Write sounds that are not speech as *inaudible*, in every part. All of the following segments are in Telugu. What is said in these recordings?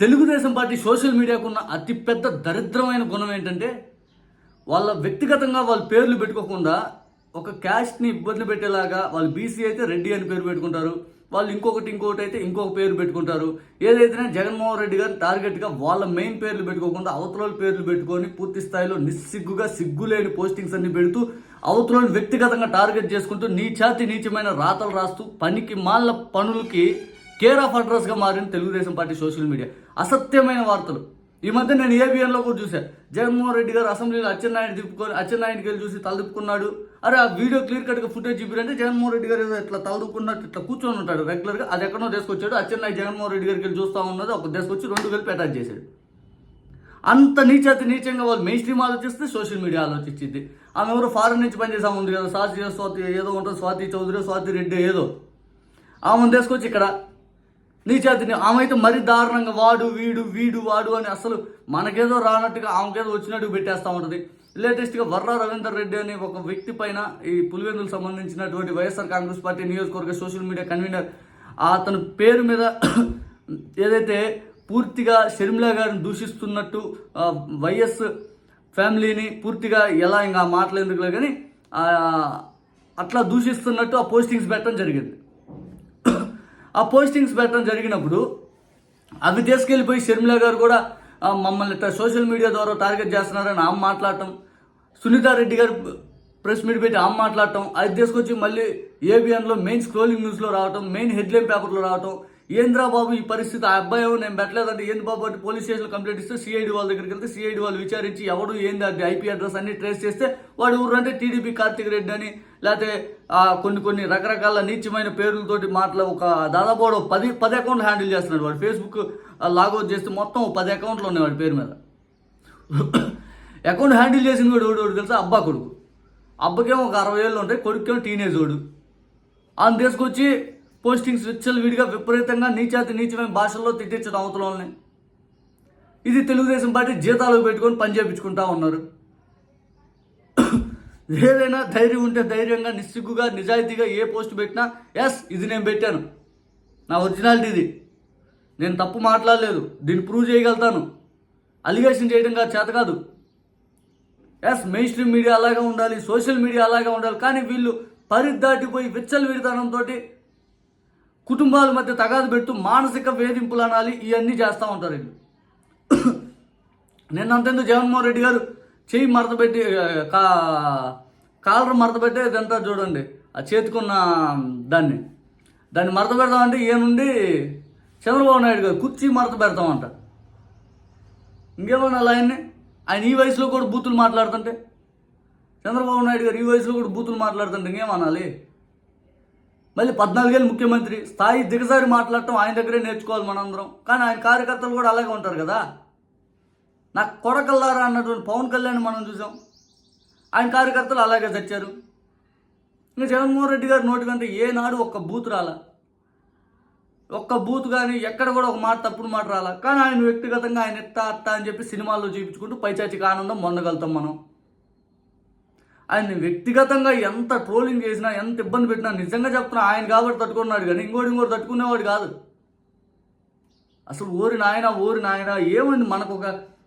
తెలుగుదేశం పార్టీ సోషల్ మీడియాకు ఉన్న అతిపెద్ద దరిద్రమైన గుణం ఏంటంటే వాళ్ళ వ్యక్తిగతంగా వాళ్ళ పేర్లు పెట్టుకోకుండా ఒక క్యాస్ట్ని ఇబ్బంది పెట్టేలాగా వాళ్ళు బీసీ అయితే రెడ్డి అని పేరు పెట్టుకుంటారు వాళ్ళు ఇంకొకటి ఇంకొకటి అయితే ఇంకొక పేరు పెట్టుకుంటారు. ఏదైతే జగన్మోహన్ రెడ్డి గారు టార్గెట్గా వాళ్ళ మెయిన్ పేర్లు పెట్టుకోకుండా అవతల పేర్లు పెట్టుకొని పూర్తి స్థాయిలో నిస్సిగ్గుగా సిగ్గులేని పోస్టింగ్స్ అన్ని పెడుతూ అవతల వ్యక్తిగతంగా టార్గెట్ చేసుకుంటూ నీచాతి నీచమైన రాతలు రాస్తూ పనికి మాళ్ళ పనులకి కేర్ ఆఫ్ అడ్రస్గా మారిన తెలుగుదేశం పార్టీ సోషల్ మీడియా. అసత్యమైన వార్తలు. ఈ మధ్య నేను ఏబిఎన్లో కూడా చూశాను జగన్మోహన్ రెడ్డి గారు అసెంబ్లీలో అచ్చెన్నాయుడు తిప్పుకొని అచ్చెన్నాయుడికి వెళ్ళి చూసి తలదిప్పుకున్నాడు అరే ఆ వీడియో క్లియర్ కట్గా ఫుటేజ్ చూపిరంటే జగన్మోహన్ రెడ్డి గారు ఏదో ఇట్లా తలదుకున్నట్టు ఇట్లా కూర్చొని ఉంటాడు రెగ్యులర్గా. అది ఎక్కడో తీసుకొచ్చాడు. అచ్చెన్నాయుడు జగన్మోహన్ రెడ్డి గారికి వెళ్ళి చూస్తా ఉన్నది. ఒక తీసుకొచ్చి రెండు కలిపి అటాచ్ చేశాడు. అంత నీచాతి నీచంగా వాళ్ళు మెయిన్ స్ట్రీమ్ ఆలోచిస్తే సోషల్ మీడియా ఆలోచించింది. ఆమె ఎవరు ఫారెన్ నుంచి పనిచేసా ఉంది కదా సాతి స్వాతి ఏదో ఉంటుంది స్వాతి చౌదరి స్వాతి రెడ్డి ఏదో. ఆమెను తీసుకొచ్చి ఇక్కడ నీచాతిని ఆమె అయితే మరీ దారుణంగా వాడు వీడు వీడు వాడు అని అసలు మనకేదో రానట్టుగా ఆమెకేదో వచ్చినట్టు పెట్టేస్తూ ఉంటుంది. లేటెస్ట్గా వర్రా రవీందర్ రెడ్డి అనే ఒక వ్యక్తి పైన ఈ పులివెందులకు సంబంధించినటువంటి వైఎస్ఆర్ కాంగ్రెస్ పార్టీ నియోజకవర్గ సోషల్ మీడియా కన్వీనర్ అతని పేరు మీద *coughs* ఏదైతే పూర్తిగా షర్మిలా గారిని దూషిస్తున్నట్టు వైఎస్ ఫ్యామిలీని పూర్తిగా ఎలా ఇంకా మాట్లాడేందుకులే కానీ అట్లా దూషిస్తున్నట్టు ఆ పోస్టింగ్స్ పెట్టడం జరిగింది. ఆ పోస్టింగ్స్ పెట్టడం జరిగినప్పుడు అవి తీసుకెళ్ళిపోయి షర్మిల గారు కూడా మమ్మల్ని సోషల్ మీడియా ద్వారా టార్గెట్ చేస్తున్నారని ఆమె మాట్లాడటం సునీతారెడ్డి గారు ప్రెస్ మీట్ పెట్టి ఆమె మాట్లాడటం అది తీసుకొచ్చి మళ్ళీ ఏబిఎన్లో మెయిన్ స్క్రోలింగ్ న్యూస్లో రావటం మెయిన్ హెడ్లైన్ పేపర్లో రావటం ఏంద్రా బాబు ఈ పరిస్థితి? ఆ అబ్బాయి నేను పెట్టలేదంటే ఏంది బాబు అంటే పోలీస్ స్టేషన్లో కంప్లైంట్ ఇస్తే సిఐడి వాళ్ళ దగ్గరికి వెళ్తే సిఐడి వాళ్ళు విచారించి ఎవడు ఏంది అది ఐపీ అడ్రస్ అన్ని ట్రేస్ చేస్తే వాడు ఊరు అంటే టీడీపీ కార్తిక్ రెడ్డి అని లేకపోతే కొన్ని కొన్ని రకరకాల నీచమైన పేర్లతోటి మాటలు ఒక దాదాపు వాడు పది పది అకౌంట్లు హ్యాండిల్ చేస్తున్నాడు వాడు. ఫేస్బుక్ లాగౌట్ చేస్తే మొత్తం పది అకౌంట్లు ఉన్నాయి వాడి పేరు మీద. అకౌంట్ హ్యాండిల్ చేసింది కూడా ఓడి తెలుసా? అబ్బా కొడుకు. అబ్బకేమో ఒక అరవై ఏళ్ళు ఉంటాయి కొడుకేమో టీనేజ్ ఓడు ఆయన తీసుకొచ్చి పోస్టింగ్స్ విచ్చలు విడిగా విపరీతంగా నీచాతి నీచమైన భాషల్లో తిట్టించడం అవతలని ఇది తెలుగుదేశం పార్టీ జీతాలు పెట్టుకొని పని చేయించుకుంటా ఉన్నారు. ఏదైనా ధైర్యం ఉంటే ధైర్యంగా నిస్సిగ్గుగా నిజాయితీగా ఏ పోస్ట్ పెట్టినా ఎస్ ఇది నేను పెట్టాను. నా ఒరిజినాలిటీ ఇది. నేను తప్పు మాట్లాడలేదు. దీన్ని ప్రూవ్ చేయగలుగుతాను. అలిగేషన్ చేయడం కాదు చేత కాదు. ఎస్ మెయిన్ స్ట్రీమ్ మీడియా అలాగే ఉండాలి సోషల్ మీడియా అలాగే ఉండాలి. కానీ వీళ్ళు పరిదాటిపోయి విచ్చలు విడితనంతో కుటుంబాల మధ్య తగాదు పెట్టు మానసిక వేధింపులు అనాలి ఇవన్నీ చేస్తూ ఉంటారు వీళ్ళు. నిన్నంతెందుకు జగన్మోహన్ రెడ్డి గారు చెయ్యి మడతపెట్టి కా కాలర్ మడత ఇదంతా చూడండి. ఆ చేతుకున్న దాన్ని. దాన్ని మడత పెడతామంటే ఈయనుండి చంద్రబాబు నాయుడు గారు కుర్చీ మడత పెడతామంట. ఇంకేమన్నా ఆయన్ని ఆయన ఈ వయసులో కూడా బూతులు మాట్లాడుతుంటే? చంద్రబాబు నాయుడు గారు ఈ వయసులో కూడా బూతులు మాట్లాడుతుంటే ఇంకేమనాలి? మళ్ళీ పద్నాలుగేళ్ళు ముఖ్యమంత్రి స్థాయి దిగజారి మాట్లాడటం ఆయన దగ్గరే నేర్చుకోవాలి మనందరం. కానీ ఆయన కార్యకర్తలు కూడా అలాగే ఉంటారు కదా. నాకు కొడకల్లారా అన్నటువంటి పవన్ కళ్యాణ్ మనం చూసాం. ఆయన కార్యకర్తలు అలాగే తెచ్చారు. ఇంకా జగన్మోహన్ రెడ్డి గారి నోటి కంటే ఏనాడు ఒక్క బూత్ రాలా. ఒక్క బూత్ కానీ ఎక్కడ కూడా ఒక మాట తప్పుడు మాట రాలా. కానీ ఆయన వ్యక్తిగతంగా ఆయన ఎత్తా అత్తా అని చెప్పి సినిమాల్లో చూపించుకుంటూ పైచాచికి ఆనందం పొందగలుగుతాం మనం. ఆయన వ్యక్తిగతంగా ఎంత ట్రోలింగ్ చేసినా ఎంత ఇబ్బంది పెట్టినా నిజంగా చెప్తున్నా ఆయన కాబట్టి తట్టుకున్నాడు కానీ ఇంకోటి ఇంకోటి తట్టుకునేవాడు కాదు. అసలు ఓరి నాయన ఓరి నాయన ఏముంది మనకు ఒక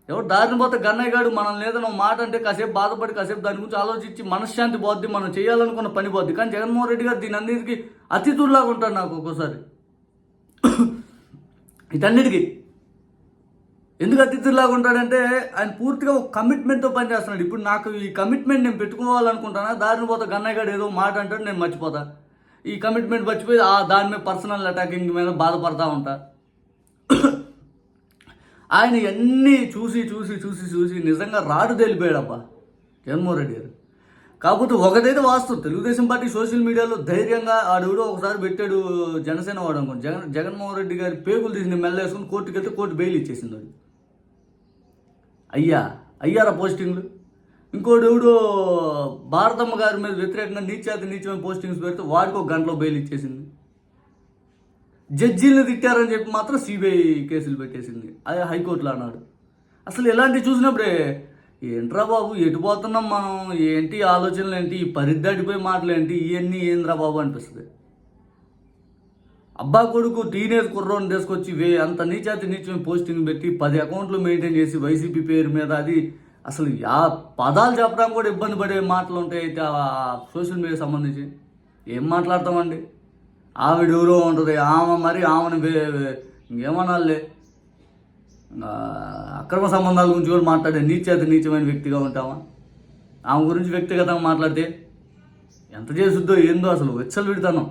ఎవరు దారిని పోతే గన్నయ్య గారు మనం లేదని ఒక మాట అంటే కాసేపు బాధపడి కాసేపు దాని గురించి ఆలోచించి మనశ్శాంతి పోద్ది మనం చేయాలనుకున్న పని పోద్ది. కానీ జగన్మోహన్ రెడ్డి గారు దీని అన్నిటికీ అతిథుల్లాగా ఉంటాడు నాకు ఒక్కోసారి. ఇటన్నిటికీ ఎందుకు అతిథుల్లాగా ఉంటాడంటే ఆయన పూర్తిగా ఒక కమిట్మెంట్తో పనిచేస్తున్నాడు. ఇప్పుడు నాకు ఈ కమిట్మెంట్ నేను పెట్టుకోవాలనుకుంటానా? దారిని పోతే గన్నయ్యగాడు ఏదో మాట అంటాడు నేను మర్చిపోతా. ఈ కమిట్మెంట్ మర్చిపోయి ఆ దాని మీద పర్సనల్ అటాకింగ్ మీద బాధపడతా ఉంటా. *coughs* ఆయన అన్నీ చూసి చూసి చూసి చూసి నిజంగా రాడు తెలిపాడబ్బా జగన్మోహన్ రెడ్డి గారు. కాకపోతే ఒకటైతే వాస్తవం. తెలుగుదేశం పార్టీ సోషల్ మీడియాలో ధైర్యంగా ఆడెవడో ఒకసారి పెట్టాడు జనసేన వాడు అనుకోండి. జగన్ జగన్మోహన్ రెడ్డి గారి పేగులు తీసి మెల్ల వేసుకుని కోర్టుకి వెళ్తే కోర్టు బెయిల్ ఇచ్చేసింది అది అయ్యా అయ్యారా పోస్టింగ్లు? ఇంకోటి ఎవడో భారతమ్మ గారి మీద వ్యతిరేకంగా నీచాతి నీచమైన పోస్టింగ్స్ పెడితే వాడికి ఒక గంటలో బెయిల్ ఇచ్చేసింది. జడ్జీలను తిట్టారని చెప్పి మాత్రం సిబిఐ కేసులు పెట్టేసింది. అది హైకోర్టులో అన్నాడు. అసలు ఇలాంటివి చూసినప్పుడే ఏంట్రా బాబు ఎటు పోతున్నాం మనం? ఏంటి ఆలోచనలు ఏంటి ఈ పరిద్దాటిపోయి మాటలు ఏంటి ఇవన్నీ ఏంద్రా బాబు అనిపిస్తుంది. అబ్బా కొడుకు టీనేజ్ కుర్రోని తీసుకొచ్చి వే అంత నీచాతి నీచమైన పోస్టింగ్ పెట్టి పది అకౌంట్లు మెయింటైన్ చేసి వైసీపీ పేరు మీద అది అసలు ఆ పదాలు చెప్పడానికి కూడా ఇబ్బంది పడే మాటలు ఉంటాయి అయితే ఆ సోషల్ మీడియా సంబంధించి. ఏం మాట్లాడతామండి? ఆవిడ ఎవరో ఉంటుంది ఆమె మరి ఆమెను వే- ఇంకేమనాలే. అక్రమ సంబంధాల గురించి కూడా మాట్లాడే నీచేత నీచమైన వ్యక్తిగా ఉంటామా ఆమె గురించి వ్యక్తిగతంగా మాట్లాడితే ఎంత చేసుద్దో ఏందో అసలు వెచ్చలు పెడతాను